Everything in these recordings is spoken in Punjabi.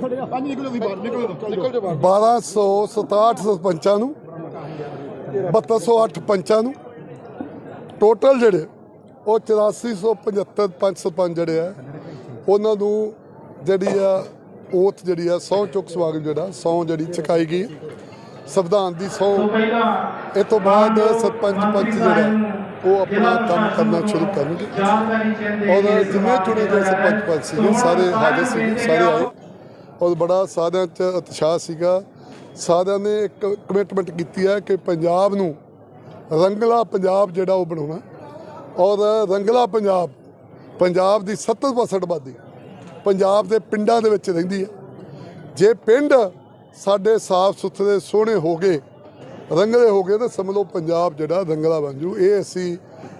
ਪੰਜ ਨਿਕਲੋ ਵੀ ਬਾਹਰ ਨਿਕਲੋ ਨਿਕਲ ਜਾਓ 1267 ਸਰਪੰਚਾਂ ਨੂੰ 3208 ਪੰਚਾਂ ਨੂੰ। ਟੋਟਲ ਜਿਹੜੇ, ਉਹ 8475 ਪੰਚ ਸਰਪੰਚ ਜਿਹੜੇ ਆ, ਉਹਨਾਂ ਨੂੰ ਜਿਹੜੀ ਆ, ਓਥ ਜਿਹੜੀ ਆ ਸਹੁੰ ਚੁੱਕ ਸਵਾਗਤ ਜਿਹੜਾ ਸਹੁੰ ਜਿਹੜੀ ਚੁਕਾਈ ਗਈ। ਸੰਵਿਧਾਨ ਦੀ ਸਹੁੰ ਇਹ ਤੋਂ ਬਾਅਦ ਸਰਪੰਚ ਪੰਚ ਜਿਹੜਾ, ਉਹ ਆਪਣਾ ਕੰਮ ਕਰਨਾ ਸ਼ੁਰੂ ਕਰਨਗੇ। ਔਰ ਜਿੰਨੇ ਚੁਣੇ ਗਏ ਸਰਪੰਚ ਪੰਚ ਸੀ ਸਾਰੇ ਹਾਜ਼ਰ ਸੀਗੇ, ਸਾਰੇ ਆਏ। ਔਰ ਬੜਾ ਸਾਰਿਆਂ 'ਚ ਉਤਸ਼ਾਹ ਸੀਗਾ। ਸਾਰਿਆਂ ਨੇ ਇੱਕ ਕਮਿਟਮੈਂਟ ਕੀਤੀ ਹੈ ਕਿ ਪੰਜਾਬ ਨੂੰ ਰੰਗਲਾ ਪੰਜਾਬ ਜਿਹੜਾ ਉਹ ਬਣਾਉਣਾ। ਔਰ ਰੰਗਲਾ ਪੰਜਾਬ ਪੰਜਾਬ ਦੀ 70% ਆਬਾਦੀ ਪੰਜਾਬ ਦੇ ਪਿੰਡਾਂ ਦੇ ਵਿੱਚ ਰਹਿੰਦੀ ਹੈ। ਜੇ ਪਿੰਡ ਸਾਡੇ ਸਾਫ਼ ਸੁਥਰੇ, ਸੋਹਣੇ ਹੋ ਗਏ, ਰੰਗਲੇ ਹੋ ਗਏ, ਤਾਂ ਸਮਝ ਲਓ ਪੰਜਾਬ ਜਿਹੜਾ ਰੰਗਲਾ ਬਣ ਜੂ। ਇਹ ਅਸੀਂ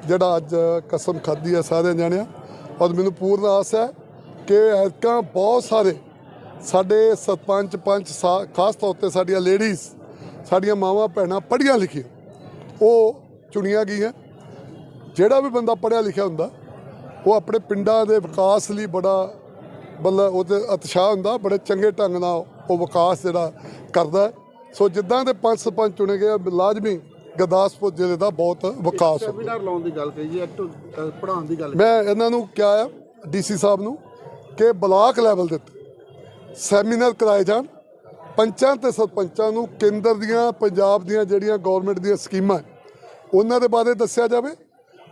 ਜਿਹੜਾ ਅੱਜ ਕਸਮ ਖਾਧੀ ਹੈ ਸਾਰਿਆਂ ਜਾਣਿਆ। ਔਰ ਮੈਨੂੰ ਪੂਰਨ ਆਸ ਹੈ ਕਿ ਐਤਕਾਂ ਬਹੁਤ ਸਾਰੇ ਸਾਡੇ ਸਰਪੰਚ ਪੰਚ ਸਾ- ਖਾਸ ਤੌਰ ਤੇ ਸਾਡੀਆਂ ਲੇਡੀਜ਼ ਸਾਡੀਆਂ ਮਾਵਾਂ ਭੈਣਾਂ ਪੜ੍ਹੀਆਂ ਲਿਖੀਆਂ। ਉਹ ਚੁਣੀਆਂ ਗਈਆਂ। ਜਿਹੜਾ ਵੀ ਬੰਦਾ ਪੜ੍ਹਿਆ ਲਿਖਿਆ ਹੁੰਦਾ ਉਹ ਆਪਣੇ ਪਿੰਡਾਂ ਦੇ ਵਿਕਾਸ ਲਈ ਬੜਾ ਬੱਲਾ ਉਹਦੇ ਉਤਸ਼ਾਹ ਹੁੰਦਾ ਬੜੇ ਚੰਗੇ ਢੰਗ ਨਾਲ ਉਹ ਵਿਕਾਸ ਜਿਹੜਾ ਕਰਦਾ। ਸੋ ਜਿੱਦਾਂ ਦੇ ਪੰਜ ਸਰਪੰਚ ਚੁਣੇ ਗਏ ਲਾਜ਼ਮੀ ਗੁਰਦਾਸਪੁਰ ਜ਼ਿਲ੍ਹੇ ਦਾ ਬਹੁਤ ਵਿਕਾਸ ਹੋਊਗਾ ਸੈਮੀਨਾਰ ਲਾਉਣ ਦੀ ਗੱਲ ਕਹੀ ਜੀ ਐਕਟ ਪੜਾਉਣ ਦੀ ਗੱਲ ਮੈਂ ਇਹਨਾਂ ਨੂੰ ਕਿਹਾ ਆ ਡੀਸੀ ਸਾਹਿਬ ਨੂੰ ਕਿ ਬਲਾਕ ਲੈਵਲ ਦੇ ਸੈਮੀਨਾਰ ਕਰਾਏ ਜਾਣ। ਪੰਚਾਂ ਤੇ ਸਰਪੰਚਾਂ ਨੂੰ ਕੇਂਦਰ ਦੀਆਂ, ਪੰਜਾਬ ਦੀਆਂ ਜਿਹੜੀਆਂ ਗਵਰਨਮੈਂਟ ਦੀਆਂ ਸਕੀਮਾਂ ਉਹਨਾਂ ਦੇ ਬਾਰੇ ਦੱਸਿਆ ਜਾਵੇ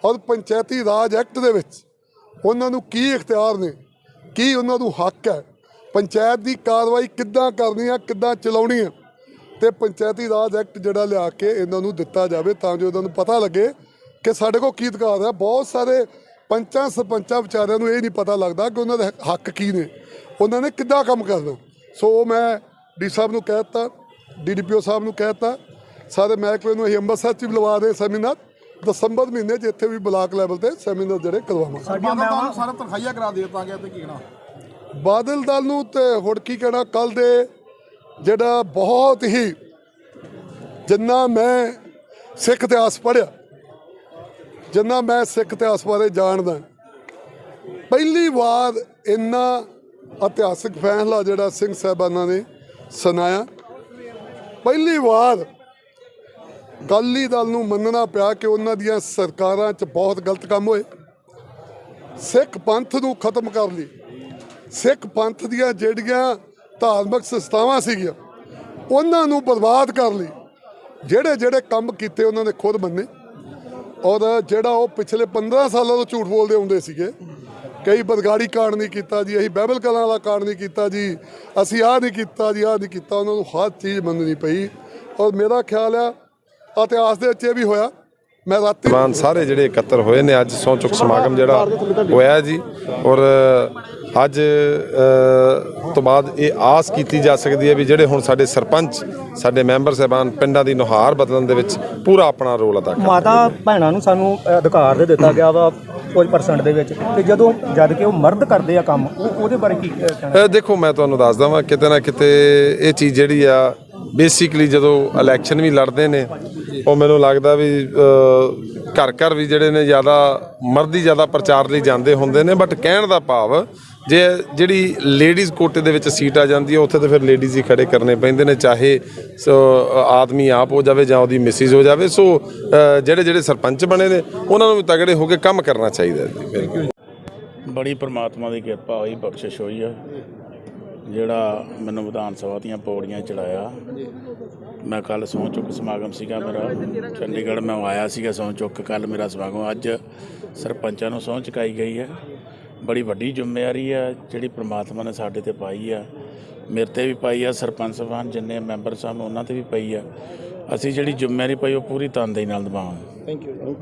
ਔਰ ਪੰਚਾਇਤੀ ਰਾਜ ਐਕਟ ਦੇ ਵਿੱਚ ਉਹਨਾਂ ਨੂੰ ਕੀ ਇਖਤਿਆਰ ਨੇ, ਕੀ ਉਹਨਾਂ ਨੂੰ ਹੱਕ ਹੈ, ਪੰਚਾਇਤ ਦੀ ਕਾਰਵਾਈ ਕਿੱਦਾਂ ਕਰਨੀ ਹੈ ਕਿੱਦਾਂ ਚਲਾਉਣੀ ਹੈ ਤੇ ਪੰਚਾਇਤੀ ਰਾਜ ਐਕਟ ਜਿਹੜਾ ਲਿਆ ਕੇ ਇਹਨਾਂ ਨੂੰ ਦਿੱਤਾ ਜਾਵੇ ਤਾਂ ਜੋ ਇਹਨਾਂ ਨੂੰ ਪਤਾ ਲੱਗੇ ਕਿ ਸਾਡੇ ਕੋਲ ਕੀ ਅਧਿਕਾਰ ਹੈ ਬਹੁਤ ਸਾਰੇ ਪੰਚਾਂ ਸਰਪੰਚਾਂ ਵਿਚਾਰਿਆਂ ਨੂੰ ਇਹ ਨਹੀਂ ਪਤਾ ਲੱਗਦਾ ਕਿ ਉਹਨਾਂ ਦੇ ਹੱਕ ਕੀ ਨੇ। ਉਹਨਾਂ ਨੇ ਕਿੱਦਾਂ ਕੰਮ ਕਰਨਾ ਸੋ ਮੈਂ ਡੀ ਸਾਹਿਬ ਨੂੰ ਕਹਿ ਦਿੱਤਾ ਡੀਡੀਪੀਓ ਸਾਹਿਬ ਨੂੰ ਕਹਿ ਦਿੱਤਾ ਸਾਰੇ ਮਹਿਕਮੇ ਨੂੰ ਅਸੀਂ ਅੰਮ੍ਰਿਤਸਰ ਚ ਵੀ ਲਵਾ ਦੇ ਸੈਮੀਨਾਰ। ਦਸੰਬਰ ਮਹੀਨੇ 'ਚ ਇੱਥੇ ਵੀ ਬਲਾਕ ਲੈਵਲ ਤੇ ਸੈਮੀਨਾਰ ਜਿਹੜੇ ਕਰਵਾਵਾਂਗੇ। ਸਾਡੀਆਂ ਮਾਵਾਂ ਸਾਰਾ ਤਨਖਾਹੀਆ ਕਰਾ ਦੇ ਦਿੱਤਾ ਗਿਆ ਤੇ ਕੀ ਕਹਿਣਾ? ਬਾਦਲ ਦਲ ਨੂੰ ਤੇ ਹੁਣ ਕੀ ਕਹਿਣਾ ਕੱਲ ਦੇ ਜਿਹੜਾ ਬਹੁਤ ਹੀ ਜਿੰਨਾ ਮੈਂ ਸਿੱਖ ਇਤਿਹਾਸ ਪੜ੍ਹਿਆ ਜਿੰਨਾ ਮੈਂ ਸਿੱਖ ਇਤਿਹਾਸ ਬਾਰੇ ਜਾਣਦਾ, ਪਹਿਲੀ ਵਾਰ ਇੰਨਾ ਇਤਿਹਾਸਿਕ ਫੈਸਲਾ ਜਿਹੜਾ ਸਿੰਘ ਸਾਹਿਬਾਨਾਂ ਨੇ ਸੁਣਾਇਆ। ਪਹਿਲੀ ਵਾਰ ਅਕਾਲੀ ਦਲ ਨੂੰ ਮੰਨਣਾ ਪਿਆ ਕਿ ਉਹਨਾਂ ਦੀਆਂ ਸਰਕਾਰਾਂ 'ਚ ਬਹੁਤ ਗਲਤ ਕੰਮ ਹੋਏ। ਸਿੱਖ ਪੰਥ ਨੂੰ ਖਤਮ ਕਰ ਲਈ। ਸਿੱਖ ਪੰਥ ਦੀਆਂ ਜਿਹੜੀਆਂ ਧਾਰਮਿਕ ਸੰਸਥਾਵਾਂ ਸੀਗੀਆਂ, ਉਹਨਾਂ ਨੂੰ ਬਰਬਾਦ ਕਰ ਲਈ। ਜਿਹੜੇ ਜਿਹੜੇ ਕੰਮ ਕੀਤੇ ਉਹਨਾਂ ਨੇ ਖੁਦ ਮੰਨੇ। ਔਰ ਜਿਹੜਾ ਉਹ ਪਿਛਲੇ 15 ਸਾਲਾਂ ਤੋਂ ਝੂਠ ਬੋਲਦੇ ਹੁੰਦੇ ਸੀਗੇ। ਕਈ ਬਦਗਾੜੀ ਕਾਂਡ ਨਹੀਂ ਕੀਤਾ ਜੀ, ਅਸੀਂ ਬਾਈਬਲ ਕਲਾਂ ਵਾਲਾ ਕਾਂਡ ਨਹੀਂ ਕੀਤਾ ਜੀ, ਅਸੀਂ ਆਹ ਨਹੀਂ ਕੀਤਾ ਜੀ, ਆਹ ਨਹੀਂ ਕੀਤਾ, ਉਹਨਾਂ ਨੂੰ ਹਰ ਚੀਜ਼ ਮੰਨਣੀ ਪਈ। ਔਰ ਮੇਰਾ ਖਿਆਲ ਆ, ਇਤਿਹਾਸ ਦੇ ਵਿੱਚ ਇਹ ਵੀ ਹੋਇਆ ਮੈਂ ਸਾਰੇ ਜਿਹੜੇ ਇਕੱਤਰ ਹੋਏ ਨੇ ਅੱਜ ਸਹੁੰ ਚੁੱਕ ਸਮਾਗਮ ਜਿਹੜਾ ਹੋਇਆ ਜੀ। ਔਰ ਅੱਜ ਤੋਂ ਬਾਅਦ ਇਹ ਆਸ ਕੀਤੀ ਜਾ ਸਕਦੀ ਹੈ ਵੀ ਜਿਹੜੇ ਹੁਣ ਸਾਡੇ ਸਰਪੰਚ ਸਾਡੇ ਮੈਂਬਰ ਸਾਹਿਬਾਨ ਪਿੰਡਾਂ ਦੀ ਨੁਹਾਰ ਬਦਲਣ ਦੇ ਵਿੱਚ ਪੂਰਾ ਆਪਣਾ ਰੋਲ ਅਦਾ ਕਰਨ ਮਾਤਾ ਭੈਣਾਂ ਨੂੰ ਸਾਨੂੰ ਅਧਿਕਾਰ ਦੇ ਦਿੱਤਾ ਗਿਆ ਵਾ ਕੁਝ ਪਰਸੈਂਟ ਦੇ ਵਿੱਚ। ਤੇ ਜਦੋਂ ਜਦ ਕਿ ਉਹ ਮਰਦ ਕਰਦੇ ਆ ਕੰਮ ਉਹ ਉਹਦੇ ਬਾਰੇ ਕੀ ਕਹਿਣਾ? ਦੇਖੋ ਮੈਂ ਤੁਹਾਨੂੰ ਦੱਸਦਾ ਵਾਂ ਕਿਤੇ ਨਾ ਕਿਤੇ ਇਹ ਚੀਜ਼ ਜਿਹੜੀ ਆ ਬੇਸਿਕਲੀ ਜਦੋਂ ਇਲੈਕਸ਼ਨ ਵੀ ਲੜਦੇ ਨੇ ਉਹ ਮੈਨੂੰ ਲੱਗਦਾ ਵੀ ਘਰ ਘਰ ਵੀ ਜਿਹੜੇ ਨੇ ਜ਼ਿਆਦਾ, ਮਰਦੀ ਜ਼ਿਆਦਾ ਪ੍ਰਚਾਰ ਲਈ ਜਾਂਦੇ ਹੁੰਦੇ ਨੇ ਬਟ ਕਹਿਣ ਦਾ ਭਾਵ, ਜੇ ਜਿਹੜੀ ਲੇਡੀਜ਼ ਕੋਟੇ ਦੇ ਵਿੱਚ ਸੀਟ ਆ ਜਾਂਦੀ ਹੈ, ਉੱਥੇ ਤਾਂ ਫਿਰ ਲੇਡੀਜ਼ ਹੀ ਖੜੇ ਕਰਨੇ ਪੈਂਦੇ ਨੇ, ਚਾਹੇ, ਸੋ, ਆਦਮੀ ਆਪ ਹੋ ਜਾਵੇ ਜਾਂ ਉਹਦੀ ਮਿਸਿਸ ਹੋ ਜਾਵੇ, ਸੋ ਜਿਹੜੇ ਜਿਹੜੇ ਸਰਪੰਚ ਬਣੇ ਨੇ, ਉਹਨਾਂ ਨੂੰ ਵੀ ਤਗੜੇ ਹੋ ਕੇ ਕੰਮ ਕਰਨਾ ਚਾਹੀਦਾ ਜੀ ਬੜੀ ਪ੍ਰਮਾਤਮਾ ਦੀ ਕਿਰਪਾ ਹੋਈ, ਬਖਸ਼ਿਸ਼ ਹੋਈ ਆ, ਜਿਹੜਾ ਮੈਨੂੰ ਵਿਧਾਨ ਸਭਾ ਦੀਆਂ ਪੌੜੀਆਂ ਚੜਾਇਆ ਮੈਂ ਕੱਲ ਸਹੁੰ ਚੁੱਕ ਸਮਾਗਮ ਸੀਗਾ ਮੇਰਾ। ਚੰਡੀਗੜ੍ਹ ਮੈਂ ਆਇਆ ਸੀਗਾ ਸਹੁੰ ਚੁੱਕ ਕੱਲ ਮੇਰਾ ਸਮਾਗਮ। ਅੱਜ ਸਰਪੰਚਾਂ ਨੂੰ ਸਹੁੰ ਚੁਕਾਈ ਗਈ ਹੈ। ਬੜੀ ਵੱਡੀ ਜ਼ਿੰਮੇਵਾਰੀ ਆ ਜਿਹੜੀ ਪ੍ਰਮਾਤਮਾ ਨੇ ਸਾਡੇ ਤੇ ਪਾਈ ਆ। ਮੇਰੇ ਤੇ ਵੀ ਪਾਈ ਆ, ਸਰਪੰਚ ਸਾਹਿਬਾਨ ਜਿੰਨੇ ਮੈਂਬਰ ਸਾਹਿਬ ਉਹਨਾਂ ਤੇ ਵੀ ਪਈ ਆ। ਅਸੀਂ ਜਿਹੜੀ ਜ਼ਿੰਮੇਵਾਰੀ ਪਾਈ, ਉਹ ਪੂਰੀ ਤਨਦੇਹੀ ਨਾਲ ਨਿਭਾਵਾਂਗੇ। Thank you